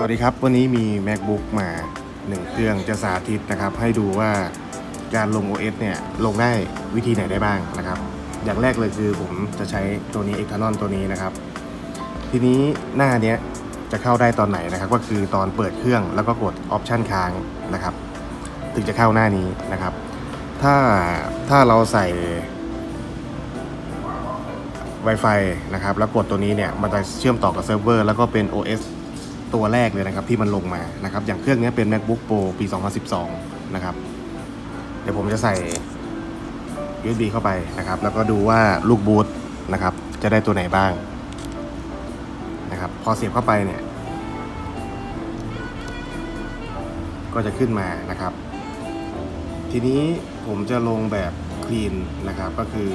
สวัสดีครับ วันนี้มี macbook มาหนึ่งเครื่องจะสาธิตนะครับ ให้ดูว่าการลง OS เนี่ยลงได้วิธีไหนได้บ้างนะครับ อย่างแรกเลยคือผมจะใช้ตัวนี้ e t h a n o n ตัวนี้นะครับ ทีนี้หน้าเนี้ยจะเข้าได้ตอนไหนนะครับ ก็คือตอนเปิดเครื่องแล้วก็กด Option ค้างนะครับ ถึงจะเข้าหน้านี้นะครับ ถ้าถ้าเราใส่ Wi-Fi นะครับ แล้วกดตัวนี้เนี่ยมันจะเชื่อมต่อกับเซิร์ฟเวอร์แล้วก็เป็น OS ตัวแรกเลยนะครับที่มันลงมานะครับ อย่างเครื่องนี้เป็น MacBook Pro ปี 2012 นะครับ เดี๋ยวผมจะใส่ USB เข้าไปนะครับ แล้วก็ดูว่าลูกบูทนะครับ จะได้ตัวไหนบ้างนะครับ พอเสียบเข้าไปเนี่ย ก็จะขึ้นมานะครับ ทีนี้ผมจะลงแบบคลีนนะครับ ก็คือ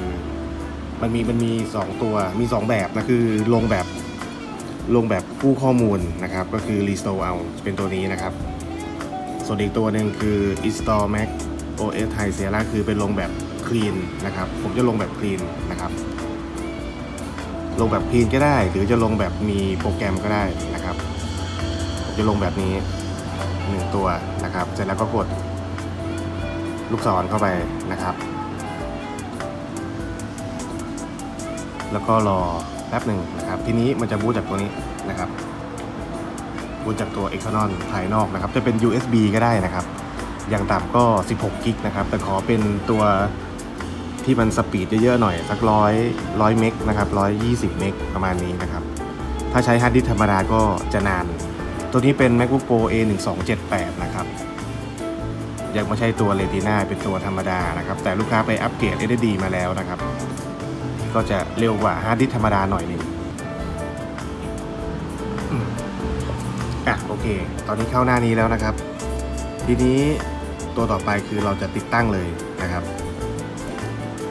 มันมีมันมี 2 ตัวมี 2 แบบนะคือลงแบบ ลงแบบกู้ข้อมูลนะครับ ก็คือ restore เอาเป็นตัวนี้นะครับ ส่วนอีกตัวหนึ่งคือ install mac os High Sierra คือเป็นลงแบบ clean นะครับ ผมจะลงแบบ clean นะครับ ลงแบบ clean ก็ได้ หรือจะลงแบบมีโปรแกรมก็ได้นะครับ ผมจะลงแบบนี้หนึ่งตัวนะครับ เสร็จแล้วก็กดลูกศรเข้าไปนะครับ แล้วก็รอ ป๊บหนึ่งนะครับ ทีนี้มันจะบูตจากตัวนี้นะครับบูตจากตัว external ภายนอกนะครับ จะเป็น USB ก็ได้นะครับ อย่างต่ำก็ 16กิกนะครับ แต่ขอเป็นตัวที่มันสปีดเยอะๆหน่อย สักร้อยร้อยเมกนะครับร้อยยี่สิบเมกประมาณนี้นะครับ ถ้าใช้ฮาร์ดดิสธรรมดาก็จะนาน ตัวนี้เป็น MacBook Pro A1278 นะครับยังไม่ใช่ตัว Retina เป็นตัวธรรมดานะครับ แต่ลูกค้าไปอัปเกรด SSD มาแล้วนะครับ ก็จะเร็วกว่าฮาร์ดดิสธรรมดาหน่อยหนึงอะโอเค ตอนนี้เข้าหน้านี้แล้วนะครับ ทีนี้ตัวต่อไปคือเราจะติดตั้งเลยนะครับ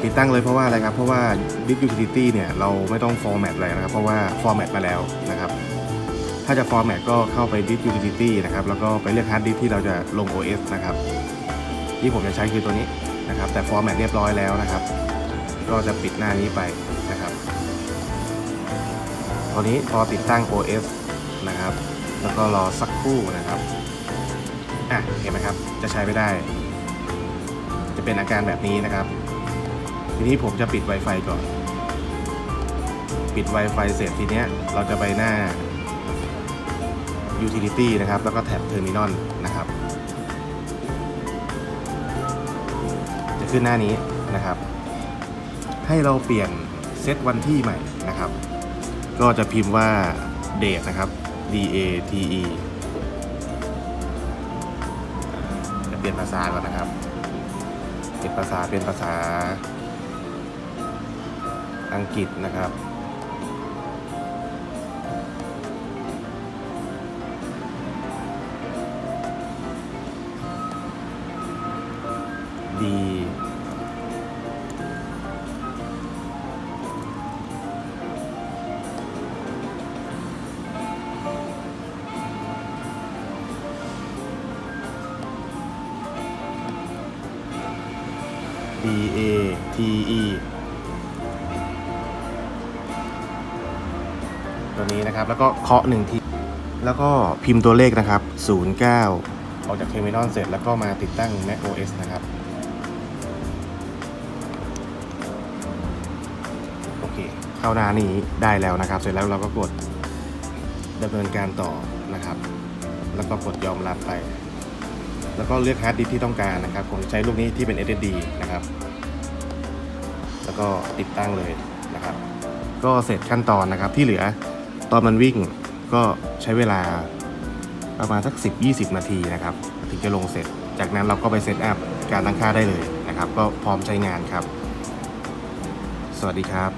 ติดตั้งเลยเพราะว่าอะไรครับ เพราะว่า Disk Utility เนี่ยเราไม่ต้อง format เลยนะครับ เพราะว่า format มาแล้วนะครับ ถ้าจะ format ก็เข้าไป Disk Utility นะครับ แล้วก็ไปเลือก hard disk ที่เราจะลง OS นะครับ ที่ผมจะใช้คือตัวนี้นะครับ แต่ format เรียบร้อยแล้วนะครับ ก็จะปิดหน้านี้ไปนะครับตอนนี้พอติดตั้ง OS นะครับ แล้วก็รอสักครู่นะครับอะเห็นไหมครับ จะใช้ไม่ได้ จะเป็นอาการแบบนี้นะครับ ทีนี้ผมจะปิด Wi-Fi ก่อน ปิด Wi-Fi เสร็จทีเนี้ยเราจะไปหน้า Utility นะครับ แล้วก็แท็บ Terminal นะครับ จะขึ้นหน้านี้นะครับ ให้เราเปลี่ยนเซตวันที่ใหม่นะครับ ก็จะพิมพ์ว่า date นะครับ D A T E จะเปลี่ยนภาษาก่อนนะครับ เปลี่ยนภาษาเป็นภาษา อังกฤษนะครับ D D A T E ตัวนี้นะครับ แล้วก็เคาะหนึ่งที แล้วก็พิมพ์ตัวเลขนะครับ 09 ออกจากเทอร์มินอลเสร็จ แล้วก็มาติดตั้ง Mac OS นะครับ โอเค เข้าหน้านี้ได้แล้วนะครับ เสร็จแล้วเราก็กดดำเนินการต่อนะครับ แล้วก็กดยอมรับไป แล้วก็เลือกฮาร์ดดิสที่ต้องการนะครับ ผมใช้ลูกนี้ที่เป็น SSD นะครับ แล้วก็ติดตั้งเลยนะครับ ก็เสร็จขั้นตอนนะครับที่เหลือตอนมันวิ่งก็ใช้เวลาประมาณสัก 10-20 นาทีนะครับ ถึงจะลงเสร็จ จากนั้นเราก็ไปเซตอัพการตั้งค่าได้เลยนะครับ ก็พร้อมใช้งานครับ สวัสดีครับ